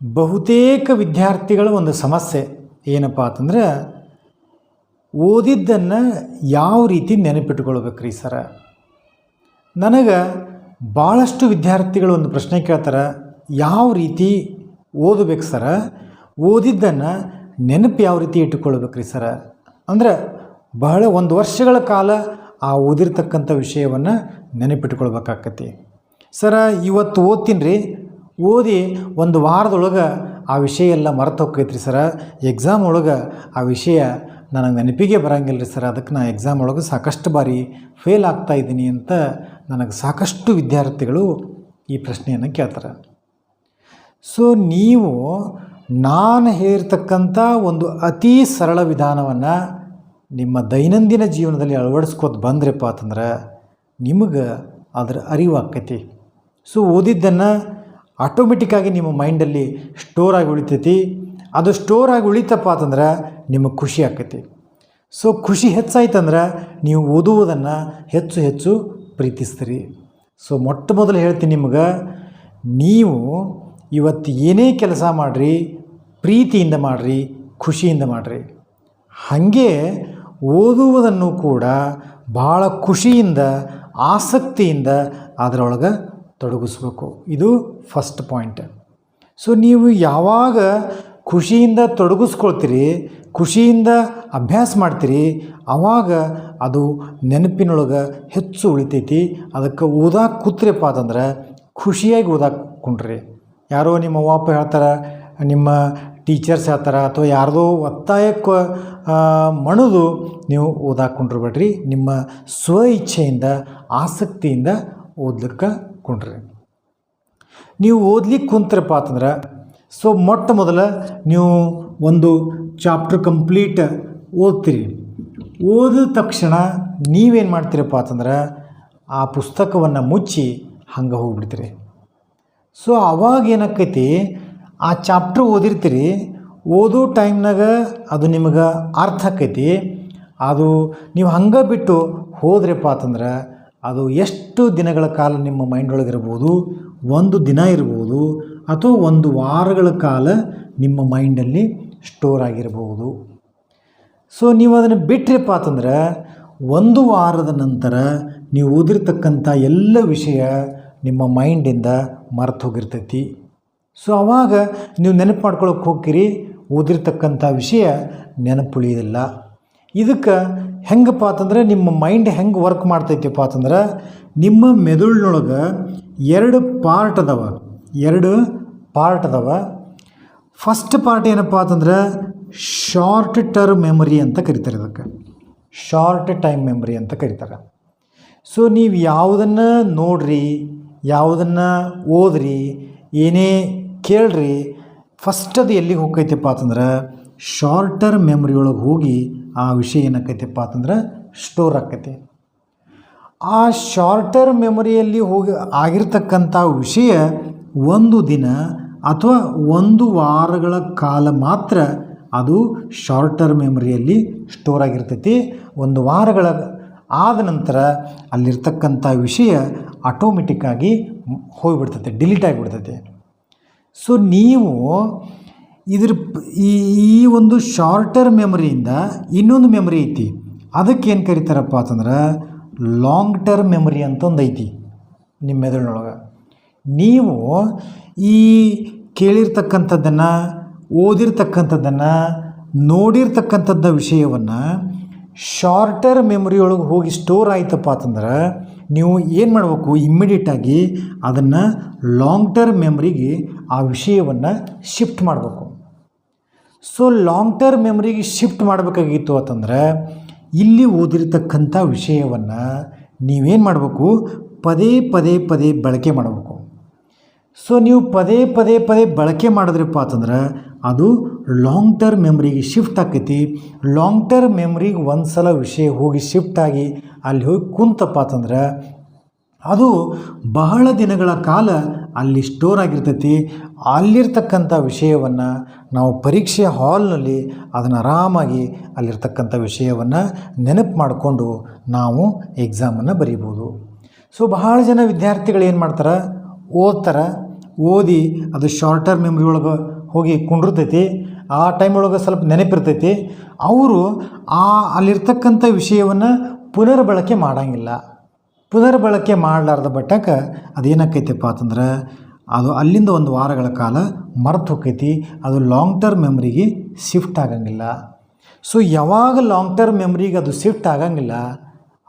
ಬಹುತೇಕ ವಿದ್ಯಾರ್ಥಿಗಳ ಒಂದು ಸಮಸ್ಯೆ ಏನಪ್ಪ ಅಂತಂದ್ರೆ ಓದಿದ್ದನ್ನು ಯಾವ ರೀತಿ ನೆನಪಿಟ್ಕೊಳ್ಬೇಕು ರೀ ಸರ? ನನಗೆ ಭಾಳಷ್ಟು ವಿದ್ಯಾರ್ಥಿಗಳು ಒಂದು ಪ್ರಶ್ನೆ ಕೇಳ್ತಾರೆ, ಯಾವ ರೀತಿ ಓದಬೇಕು ಸರ? ಓದಿದ್ದನ್ನು ನೆನಪು ಯಾವ ರೀತಿ ಇಟ್ಟುಕೊಳ್ಬೇಕು ರೀ ಸರ? ಅಂದ್ರೆ ಬಹಳ ಒಂದು ವರ್ಷಗಳ ಕಾಲ ಆ ಓದಿರ್ತಕ್ಕಂಥ ವಿಷಯವನ್ನು ನೆನಪಿಟ್ಕೊಳ್ಬೇಕಾಕತಿ ಸರ, ಇವತ್ತು ಓದ್ತೀನಿ ರೀ ಓದಿ ಒಂದು ವಾರದೊಳಗೆ ಆ ವಿಷಯ ಎಲ್ಲ ಮರೆತು ಹೋಗ್ತೈತ್ರಿ ಸರ. ಎಕ್ಸಾಮ್ ಒಳಗೆ ಆ ವಿಷಯ ನನಗೆ ನೆನಪಿಗೆ ಬರಂಗಿಲ್ಲ ರೀ ಸರ್. ಅದಕ್ಕೆ ನಾನು ಎಕ್ಸಾಮ್ ಒಳಗೆ ಸಾಕಷ್ಟು ಬಾರಿ ಫೇಲ್ ಆಗ್ತಾ ಇದ್ದೀನಿ ಅಂತ ನನಗೆ ಸಾಕಷ್ಟು ವಿದ್ಯಾರ್ಥಿಗಳು ಈ ಪ್ರಶ್ನೆಯನ್ನು ಕೇಳ್ತಾರೆ. ಸೊ ನೀವು ನಾನು ಹೇಳಿರ್ತಕ್ಕಂಥ ಒಂದು ಅತೀ ಸರಳ ವಿಧಾನವನ್ನು ನಿಮ್ಮ ದೈನಂದಿನ ಜೀವನದಲ್ಲಿ ಅಳವಡಿಸ್ಕೋತ ಬಂದ್ರಪ್ಪ ಅಂತಂದ್ರೆ ನಿಮಗೆ ಅದರ ಅರಿವು ಆಕ್ಕೈತಿ ಸೊ ಓದಿದ್ದನ್ನು ಆಟೋಮೆಟಿಕ್ಕಾಗಿ ನಿಮ್ಮ ಮೈಂಡಲ್ಲಿ ಸ್ಟೋರ್ ಆಗಿ ಉಳಿತೈತಿ. ಅದು ಸ್ಟೋರ್ ಆಗಿ ಉಳಿತಪ್ಪ ಅಂತಂದ್ರೆ ನಿಮಗೆ ಖುಷಿ ಆಕೈತಿ. ಸೊ ಖುಷಿ ಹೆಚ್ಚಾಯ್ತಂದ್ರೆ ನೀವು ಓದುವುದನ್ನು ಹೆಚ್ಚು ಹೆಚ್ಚು ಪ್ರೀತಿಸ್ತೀರಿ. ಸೊ ಮೊಟ್ಟ ಮೊದಲು ಹೇಳ್ತೀನಿ ನಿಮ್ಗೆ, ನೀವು ಇವತ್ತು ಏನೇ ಕೆಲಸ ಮಾಡಿರಿ, ಪ್ರೀತಿಯಿಂದ ಮಾಡಿರಿ, ಖುಷಿಯಿಂದ ಮಾಡಿರಿ. ಹಾಗೆ ಓದುವುದನ್ನು ಕೂಡ ಭಾಳ ಖುಷಿಯಿಂದ, ಆಸಕ್ತಿಯಿಂದ ಅದರೊಳಗೆ ತೊಡಗಿಸ್ಬೇಕು. ಇದು ಫಸ್ಟ್ ಪಾಯಿಂಟ್ ಸೊ ನೀವು ಯಾವಾಗ ಖುಷಿಯಿಂದ ತೊಡಗಿಸ್ಕೊಳ್ತೀರಿ, ಖುಷಿಯಿಂದ ಅಭ್ಯಾಸ ಮಾಡ್ತೀರಿ ಆವಾಗ ಅದು ನೆನಪಿನೊಳಗೆ ಹೆಚ್ಚು ಉಳಿತೈತಿ. ಅದಕ್ಕೆ ಓದಾಕ ಕೂತ್ರಿಪ್ಪ ಅಂತಂದ್ರೆ ಖುಷಿಯಾಗಿ ಓದಾಕ ಕುಂಡ್ರಿ. ಯಾರೋ ನಿಮ್ಮ ಅಪ್ಪ ಹೇಳ್ತಾರೆ, ನಿಮ್ಮ ಟೀಚರ್ಸ್ ಹೇಳ್ತಾರೆ, ಅಥವಾ ಯಾರ್ದೋ ಒತ್ತಾಯಕ್ಕೆ ಮಣದು ನೀವು ಓದಾಕ ಕುಂಡ್ರಬೇಡ್ರಿ. ನಿಮ್ಮ ಸ್ವ ಇಚ್ಛೆಯಿಂದ ಆಸಕ್ತಿಯಿಂದ ಓದ್ಲಿಕ್ಕೆ ಕುಂಡ್ರಿ ನೀವು ಓದ್ಲಿಕ್ಕೆ ಕುಂತ್ರಪ್ಪ ಅಂತಂದ್ರೆ, ಸೊ ಮೊಟ್ಟ ಮೊದಲ ನೀವು ಒಂದು ಚಾಪ್ಟರ್ ಕಂಪ್ಲೀಟ್ ಓದ್ತೀರಿ. ಓದಿದ ತಕ್ಷಣ ನೀವೇನು ಮಾಡ್ತೀರಪ್ಪ ಅಂತಂದ್ರೆ, ಆ ಪುಸ್ತಕವನ್ನು ಮುಚ್ಚಿ ಹಂಗೆ ಹೋಗ್ಬಿಡ್ತೀರಿ. ಸೊ ಅವಾಗ ಏನಾಕೈತಿ, ಆ ಚಾಪ್ಟ್ರ್ ಓದಿರ್ತೀರಿ, ಓದೋ ಟೈಮ್ನಾಗ ಅದು ನಿಮಗೆ ಅರ್ಥ ಆಕೈತಿ. ಅದು ನೀವು ಹಂಗೆ ಬಿಟ್ಟು ಹೋದ್ರಪ್ಪ ಅಂತಂದ್ರೆ ಅದು ಎಷ್ಟು ದಿನಗಳ ಕಾಲ ನಿಮ್ಮ ಮೈಂಡ್ ಒಳಗಿರ್ಬೋದು ಒಂದು ದಿನ ಇರ್ಬೋದು ಅಥವಾ ಒಂದು ವಾರಗಳ ಕಾಲ ನಿಮ್ಮ ಮೈಂಡಲ್ಲಿ ಸ್ಟೋರ್ ಆಗಿರ್ಬೋದು. ಸೊ, ನೀವು ಅದನ್ನು ಬಿಟ್ರಪ್ಪ ಅಂತಂದ್ರೆ ಒಂದು ವಾರದ ನಂತರ ನೀವು ಓದಿರ್ತಕ್ಕಂಥ ಎಲ್ಲ ವಿಷಯ ನಿಮ್ಮ ಮೈಂಡಿಂದ ಮರೆತು ಹೋಗಿರ್ತೈತಿ ಸೊ ಆವಾಗ ನೀವು ನೆನಪು ಮಾಡ್ಕೊಳಕ್ಕೆ ಹೋಗ್ತೀರಿ, ಓದಿರ್ತಕ್ಕಂಥ ವಿಷಯ ನೆನಪುಳಿಯೋದಿಲ್ಲ. ಇದಕ್ಕೆ ಹೆಂಗಪ್ಪ ಅಂತಂದ್ರೆ ನಿಮ್ಮ ಮೈಂಡ್ ಹೆಂಗೆ ವರ್ಕ್ ಮಾಡ್ತೈತಿಪ್ಪ ಅಂತಂದ್ರೆ ನಿಮ್ಮ ಮೆದುಳಿನೊಳಗೆ ಎರಡು ಪಾರ್ಟ್ ಅದಾವ. ಎರಡು ಪಾರ್ಟ್ ಅದಾವ. ಫಸ್ಟ್ ಪಾರ್ಟ್ ಏನಪ್ಪ ಅಂತಂದ್ರೆ ಶಾರ್ಟ್ ಟರ್ಮ್ ಮೆಮೊರಿ ಅಂತ ಕರಿತಾರೆ ಇದಕ್ಕೆ. ಶಾರ್ಟ್ ಟೈಮ್ ಮೆಮೊರಿ ಅಂತ ಕರೀತಾರೆ. ಸೊ ನೀವು ಯಾವುದನ್ನು ನೋಡ್ರಿ, ಯಾವುದನ್ನು ಓದ್ರಿ, ಏನೇ ಕೇಳ್ರಿ ಫಸ್ಟ್ ಅದು ಎಲ್ಲಿಗೆ ಹೋಗ್ತೈತಪ್ಪ ಅಂತಂದ್ರೆ ಶಾರ್ಟರ್ ಮೆಮ್ರಿ ಒಳಗೆ ಹೋಗಿ ಆ ವಿಷಯ ಏನಾಕೈತಪ್ಪ ಅಂತಂದ್ರೆ ಸ್ಟೋರ್ ಆಕೈತಿ ಆ ಶಾರ್ಟರ್ ಮೆಮೊರಿಯಲ್ಲಿ ಹೋಗಿ ಆಗಿರ್ತಕ್ಕಂಥ ವಿಷಯ ಒಂದು ದಿನ ಅಥವಾ ಒಂದು ವಾರಗಳ ಕಾಲ ಮಾತ್ರ ಅದು ಶಾರ್ಟರ್ ಮೆಮೊರಿಯಲ್ಲಿ ಸ್ಟೋರ್ ಆಗಿರ್ತೈತಿ. ಒಂದು ವಾರಗಳ ಆದ ನಂತರ ಅಲ್ಲಿರ್ತಕ್ಕಂಥ ವಿಷಯ ಆಟೋಮೆಟಿಕ್ಕಾಗಿ ಹೋಗಿಬಿಡ್ತೈತೆ ಡಿಲೀಟ್ ಆಗಿಬಿಡ್ತೈತೆ. ಸೊ ನೀವು ಇದ್ರ ಈ ಈ ಒಂದು ಶಾರ್ಟರ್ ಮೆಮೊರಿಯಿಂದ ಇನ್ನೊಂದು ಮೆಮೊರಿ ಐತಿ. ಅದಕ್ಕೆ ಏನು ಕರೀತಾರಪ್ಪ ಅಂತಂದ್ರೆ ಲಾಂಗ್ ಟರ್ಮ್ ಮೆಮೊರಿ ಅಂತ ಒಂದು ಐತಿ ನಿಮ್ಮ ಮೆದುಳಿನೊಳಗೆ. ನೀವು ಈ ಕೇಳಿರ್ತಕ್ಕಂಥದ್ದನ್ನು, ಓದಿರ್ತಕ್ಕಂಥದ್ದನ್ನು, ನೋಡಿರ್ತಕ್ಕಂಥದ್ದ ವಿಷಯವನ್ನು ಶಾರ್ಟರ್ ಮೆಮೊರಿಯೊಳಗೆ ಹೋಗಿ ಸ್ಟೋರ್ ಆಯ್ತಪ್ಪ ಅಂತಂದ್ರೆ ನೀವು ಏನು ಮಾಡಬೇಕು? ಇಮ್ಮಿಡಿಯೇಟಾಗಿ ಅದನ್ನು ಲಾಂಗ್ ಟರ್ಮ್ ಮೆಮೊರಿಗೆ ಆ ವಿಷಯವನ್ನು ಶಿಫ್ಟ್ ಮಾಡಬೇಕು. ಸೊ ಲಾಂಗ್ ಟರ್ಮ್ ಮೆಮ್ರಿಗೆ ಶಿಫ್ಟ್ ಮಾಡಬೇಕಾಗಿತ್ತು ಅಂತಂದ್ರೆ, ಇಲ್ಲಿ ಓದಿರ್ತಕ್ಕಂಥ ವಿಷಯವನ್ನು ನೀವೇನು ಮಾಡಬೇಕು? ಪದೇ ಪದೇ ಪದೇ ಬಳಕೆ ಮಾಡಬೇಕು. ಸೊ ನೀವು ಪದೇ ಪದೇ ಪದೇ ಬಳಕೆ ಮಾಡಿದ್ರಪ್ಪ ಅಂತಂದ್ರೆ, ಅದು ಲಾಂಗ್ ಟರ್ಮ್ ಮೆಮ್ರಿಗೆ ಶಿಫ್ಟ್ ಆಕೈತಿ. ಲಾಂಗ್ ಟರ್ಮ್ ಮೆಮ್ರಿಗೆ ಒಂದು ಸಲ ವಿಷಯ ಹೋಗಿ ಶಿಫ್ಟ್ ಆಗಿ ಅಲ್ಲಿ ಹೋಗಿ ಕುಂತಪ್ಪ ಅಂತಂದ್ರೆ, ಅದು ಬಹಳ ದಿನಗಳ ಕಾಲ ಅಲ್ಲಿ ಸ್ಟೋರ್ ಆಗಿರ್ತೈತಿ. ಅಲ್ಲಿರ್ತಕ್ಕಂಥ ವಿಷಯವನ್ನು ನಾವು ಪರೀಕ್ಷೆ ಹಾಲ್ನಲ್ಲಿ ಅದನ್ನು ಆರಾಮಾಗಿ ಅಲ್ಲಿರ್ತಕ್ಕಂಥ ವಿಷಯವನ್ನು ನೆನಪು ಮಾಡಿಕೊಂಡು ನಾವು ಎಕ್ಸಾಮನ್ನು ಬರೀಬೋದು. ಸೊ ಬಹಳ ಜನ ವಿದ್ಯಾರ್ಥಿಗಳು ಏನು ಮಾಡ್ತಾರೆ? ಓದ್ತಾರೆ. ಓದಿ ಅದು ಶಾರ್ಟರ್ ಮೆಮ್ರಿ ಒಳಗೆ ಹೋಗಿ ಕುಂಡಿರ್ತೈತಿ. ಆ ಟೈಮ್ ಒಳಗೆ ಸ್ವಲ್ಪ ನೆನಪಿರ್ತೈತಿ. ಅವರು ಆ ಅಲ್ಲಿರ್ತಕ್ಕಂಥ ವಿಷಯವನ್ನು ಪುನರ್ಬಳಕೆ ಮಾಡಂಗಿಲ್ಲ. ಪುನರ್ಬಳಕೆ ಮಾಡಲಾರ್ದ ಬಟ್ಟಕ ಅದೇನಾಕೈತಪ್ಪ ಅಂತಂದ್ರೆ, ಅದು ಅಲ್ಲಿಂದ ಒಂದು ವಾರಗಳ ಕಾಲ ಮರ್ತು ಹೋಕೈತಿ ಅದು ಲಾಂಗ್ ಟರ್ಮ್ ಮೆಮ್ರಿಗೆ ಶಿಫ್ಟ್ ಆಗಂಗಿಲ್ಲ. ಸೊ ಯಾವಾಗ ಲಾಂಗ್ ಟರ್ಮ್ ಮೆಮ್ರಿಗೆ ಅದು ಶಿಫ್ಟ್ ಆಗಂಗಿಲ್ಲ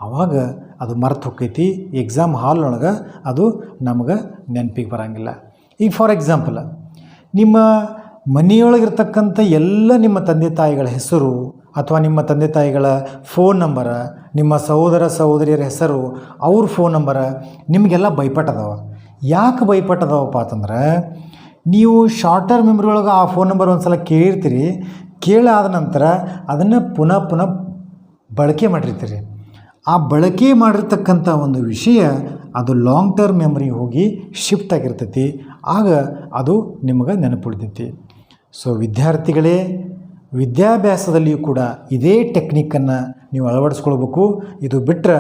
ಆವಾಗ ಅದು ಮರ್ತು ಹೋಕೈತಿ ಎಕ್ಸಾಮ್ ಹಾಲ್ನೊಳಗೆ ಅದು ನಮಗೆ ನೆನಪಿಗೆ ಬರಂಗಿಲ್ಲ. ಈಗ ಫಾರ್ ಎಕ್ಸಾಂಪಲ್ ನಿಮ್ಮ ಮನೆಯೊಳಗಿರ್ತಕ್ಕಂಥ ಎಲ್ಲ ನಿಮ್ಮ ತಂದೆ ತಾಯಿಗಳ ಹೆಸರು ಅಥವಾ ನಿಮ್ಮ ತಂದೆ ತಾಯಿಗಳ ಫೋನ್ ನಂಬರ ನಿಮ್ಮ ಸಹೋದರ ಸಹೋದರಿಯರ ಹೆಸರು, ಅವ್ರ ಫೋನ್ ನಂಬರ ನಿಮಗೆಲ್ಲ ಭಯಪಟ್ಟದವ. ಯಾಕೆ ಭಯಪಟ್ಟದವಪ್ಪ ಅಂತಂದ್ರೆ, ನೀವು ಶಾರ್ಟರ್ ಮೆಮ್ರಿ ಒಳಗೆ ಆ ಫೋನ್ ನಂಬರ್ ಒಂದು ಸಲ ಕೇಳಿರ್ತೀರಿ, ಕೇಳಾದ ನಂತರ ಅದನ್ನು ಪುನಃ ಪುನಃ ಬಳಕೆ ಮಾಡಿರ್ತೀರಿ. ಆ ಬಳಕೆ ಮಾಡಿರ್ತಕ್ಕಂಥ ಒಂದು ವಿಷಯ ಅದು ಲಾಂಗ್ ಟರ್ಮ್ ಮೆಮ್ರಿ ಹೋಗಿ ಶಿಫ್ಟ್ ಆಗಿರ್ತೈತಿ. ಆಗ ಅದು ನಿಮಗೆ ನೆನಪುಳಿತೈತಿ. ಸೊ ವಿದ್ಯಾರ್ಥಿಗಳೇ ವಿದ್ಯಾಭ್ಯಾಸದಲ್ಲಿಯೂ ಕೂಡ ಇದೇ ಟೆಕ್ನಿಕ್ಕನ್ನು ನೀವು ಅಳವಡಿಸ್ಕೊಳ್ಬೇಕು. ಇದು ಬಿಟ್ಟರೆ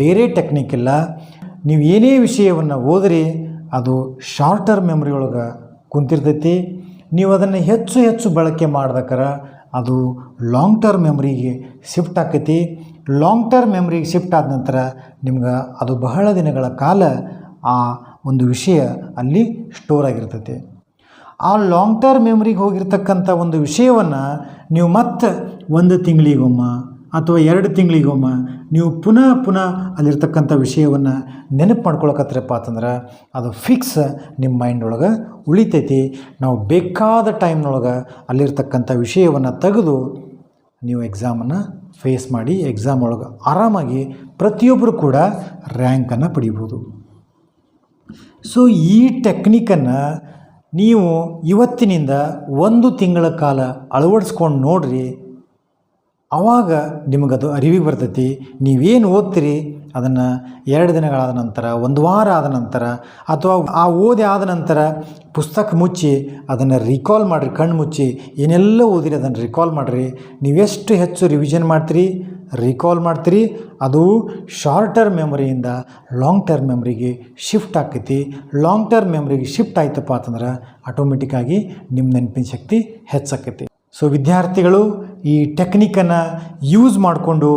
ಬೇರೆ ಟೆಕ್ನಿಕ್ ಇಲ್ಲ. ನೀವು ಏನೇ ವಿಷಯವನ್ನು ಓದಿರಿ, ಅದು ಶಾರ್ಟರ್ ಮೆಮ್ರಿ ಒಳಗೆ ಕುಂತಿರ್ತೈತಿ. ನೀವು ಅದನ್ನು ಹೆಚ್ಚು ಹೆಚ್ಚು ಬಳಕೆ ಮಾಡ್ದಕ್ಕಾರ ಅದು ಲಾಂಗ್ ಟರ್ಮ್ ಮೆಮ್ರಿಗೆ ಶಿಫ್ಟ್ ಆಕೈತಿ ಲಾಂಗ್ ಟರ್ಮ್ ಮೆಮ್ರಿಗೆ ಶಿಫ್ಟ್ ಆದ ನಂತರ ನಿಮ್ಗೆ ಅದು ಬಹಳ ದಿನಗಳ ಕಾಲ ಆ ಒಂದು ವಿಷಯ ಅಲ್ಲಿ ಸ್ಟೋರ್ ಆಗಿರ್ತೈತಿ. ಆ ಲಾಂಗ್ ಟರ್ಮ್ ಮೆಮ್ರಿಗೆ ಹೋಗಿರ್ತಕ್ಕಂಥ ಒಂದು ವಿಷಯವನ್ನು ನೀವು ಮತ್ತೆ ಒಂದು ತಿಂಗಳಿಗೊಮ್ಮ ಅಥವಾ ಎರಡು ತಿಂಗಳಿಗೊಮ್ಮ ನೀವು ಪುನಃ ಪುನಃ ಅಲ್ಲಿರ್ತಕ್ಕಂಥ ವಿಷಯವನ್ನು ನೆನಪು ಮಾಡ್ಕೊಳಕತ್ತಿರಪ್ಪ ಅಂತಂದ್ರೆ ಅದು ಫಿಕ್ಸ್ ನಿಮ್ಮ ಮೈಂಡ್ ಒಳಗೆ ಉಳಿತೈತಿ. ನಾವು ಬೇಕಾದ ಟೈಮ್ನೊಳಗೆ ಅಲ್ಲಿರ್ತಕ್ಕಂಥ ವಿಷಯವನ್ನು ತೆಗೆದು ನೀವು ಎಕ್ಸಾಮನ್ನು ಫೇಸ್ ಮಾಡಿ ಎಕ್ಸಾಮ್ ಒಳಗೆ ಆರಾಮಾಗಿ ಪ್ರತಿಯೊಬ್ಬರು ಕೂಡ ರ್ಯಾಂಕನ್ನು ಪಡಿಬೋದು. ಸೊ ಈ ಟೆಕ್ನಿಕನ್ನು ನೀವು ಇವತ್ತಿನಿಂದ ಒಂದು ತಿಂಗಳ ಕಾಲ ಅಳವಡಿಸ್ಕೊಂಡು ನೋಡ್ರಿ. ಆವಾಗ ನಿಮಗದು ಅರಿವಿಗೆ ಬರ್ತೈತಿ. ನೀವೇನು ಓದ್ತೀರಿ? ಅದನ್ನು ಎರಡು ದಿನಗಳಾದ ನಂತರ, ಒಂದು ವಾರ ಆದ ನಂತರ, ಅಥವಾ ಆ ಓದಿ ಆದ ನಂತರ ಪುಸ್ತಕ ಮುಚ್ಚಿ ಅದನ್ನು ರಿಕಾಲ್ ಮಾಡಿರಿ, ಕಣ್ಣು ಮುಚ್ಚಿ ಏನೆಲ್ಲ ಓದಿರಿ ಅದನ್ನು ರಿಕಾಲ್ ಮಾಡಿರಿ. ನೀವೆಷ್ಟು ಹೆಚ್ಚು ರಿವಿಷನ್ ಮಾಡ್ತೀರಿ? ರಿಕಾಲ್ ಮಾಡ್ತೀರಿ. ಅದು ಶಾರ್ಟ್ ಟರ್ಮ್ ಮೆಮೊರಿಯಿಂದ ಲಾಂಗ್ ಟರ್ಮ್ ಮೆಮೊರಿಗೆ ಶಿಫ್ಟ್ ಆಕೈತಿ ಲಾಂಗ್ ಟರ್ಮ್ ಮೆಮೊರಿಗೆ ಶಿಫ್ಟ್ ಆಯ್ತಪ್ಪ ಅಂತಂದ್ರೆ ಆಟೋಮೆಟಿಕ್ಕಾಗಿ ನಿಮ್ಮ ನೆನಪಿನ ಶಕ್ತಿ ಹೆಚ್ಚಾಕೈತಿ. ಸೊ ವಿದ್ಯಾರ್ಥಿಗಳು ಈ ಟೆಕ್ನಿಕನ್ನು ಯೂಸ್ ಮಾಡಿಕೊಂಡು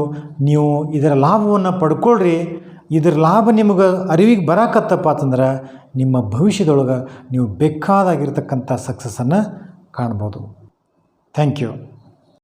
ನೀವು ಇದರ ಲಾಭವನ್ನು ಪಡ್ಕೊಳ್ರಿ. ಇದರ ಲಾಭ ನಿಮಗೆ ಅರಿವಿಗೆ ಬರಾಕತ್ತಪ್ಪ ಅಂತಂದ್ರೆ ನಿಮ್ಮ ಭವಿಷ್ಯದೊಳಗೆ ನೀವು ಬೇಕಾದಾಗಿರ್ತಕ್ಕಂಥ ಸಕ್ಸಸ್ಸನ್ನು ಕಾಣ್ಬೋದು. Thank you